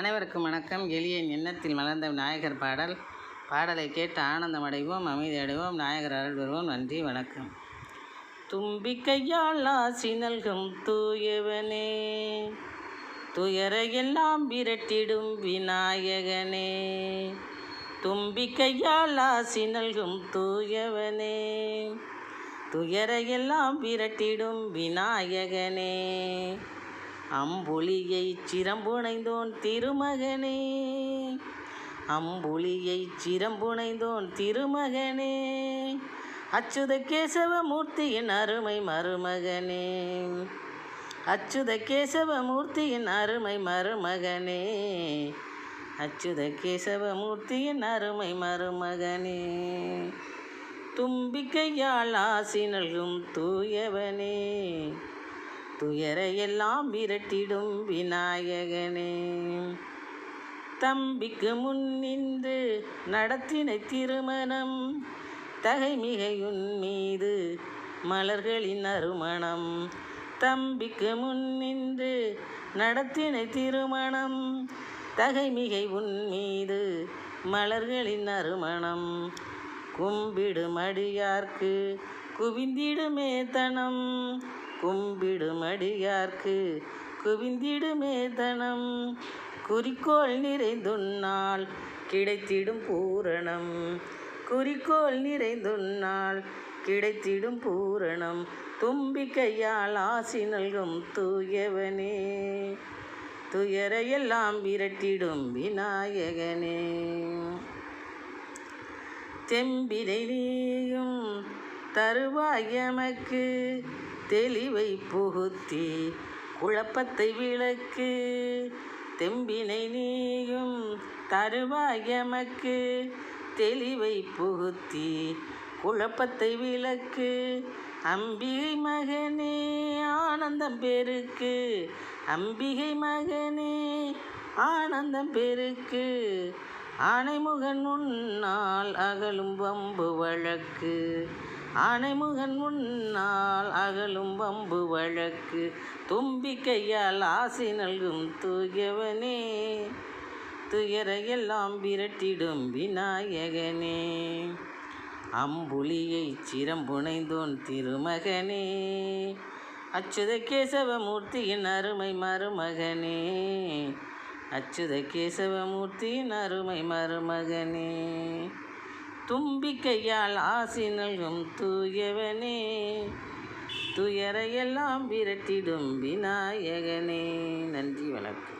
அனைவருக்கும் வணக்கம். எளிய எண்ணத்தில் மலர்ந்த விநாயகர் பாடல். பாடலை கேட்டு ஆனந்தம் அடைவோம் அமைதி அடைவோம் நாயகர் அருள் வருவோம் நன்றி வணக்கம். தும்பிக்கையால் ஆசி நல்கும் தூயவனே துயரையெல்லாம் விரட்டிடும் விநாயகனே. தும்பிக்கையால் ஆசி நல்கும் தூயவனே துயரையெல்லாம் விரட்டிடும் விநாயகனே. அம்புலியை சிரம்புனைந்தோன் திருமகனே. அம்புலியை சிரம்புனைந்தோன் திருமகனே. அச்சுத கேசவமூர்த்தியின் அருமை மருமகனே. அச்சுத கேசவமூர்த்தியின் அருமை மருமகனே. அச்சுத கேசவமூர்த்தியின் அருமை மருமகனே. தும்பிக்கையால் ஆசி நல்கும் தூயவனே. துயரையெல்லாம் விரட்டிடும் விநாயகனே. தம்பிக்கு முன் நின்று நடத்தினை திருமணம் தகைமிகையுன் மீது மலர்களின் அருமணம். தம்பிக்கு முன் நின்று நடத்தினை திருமணம் தகைமிகை உன் மீது மலர்களின் அருமணம். கும்பிடும் அடியார்க்கு குவிந்திடுமே தனம் கும்பிடும் அடியார்க்கு குவிந்திடுமே தனம். குறிக்கோள் நிறைந்துன்னால் கிடைத்திடும் பூரணம். குறிக்கோள் நிறைந்துன்னால் கிடைத்திடும் பூரணம். தும்பி கையால் ஆசி நல்கும் தூயவனே. துயரையெல்லாம் விரட்டிடும் விநாயகனே. தெம்பினை நீயும் தருவாய் எமக்கு. தெளிவை புகுத்தி குழப்பத்தை விளக்கு. தெம்பினை நீயும் தருவாய் எமக்கு. தெளிவை புகுத்தி குழப்பத்தை விளக்கு. அம்பிகை மகனே ஆனந்தம் பெருக்கு. அம்பிகை மகனே ஆனந்தம் பெருக்கு. ஆனைமுகன் உன்னால் அகலும் வம்பு வழக்கு. ஆனைமுகன் முன்னால் அகலும் வம்பு வழக்கு தும்பிக்கையால் ஆசை நல்கும் தூயவனே. துயரையெல்லாம் விரட்டிடும் விநாயகனே. அம்புலியை சிரம்புனைந்தோன் திருமகனே. அச்சுத கேசவமூர்த்தியின் அருமை மருமகனே. அச்சுத கேசவமூர்த்தியின் அருமை மருமகனே. தும்பிக்கையால் ஆசி நல்கும் தூயவனே துயரையெல்லாம் விரட்டிடும் விநாயகனே நன்றி வணக்கம்.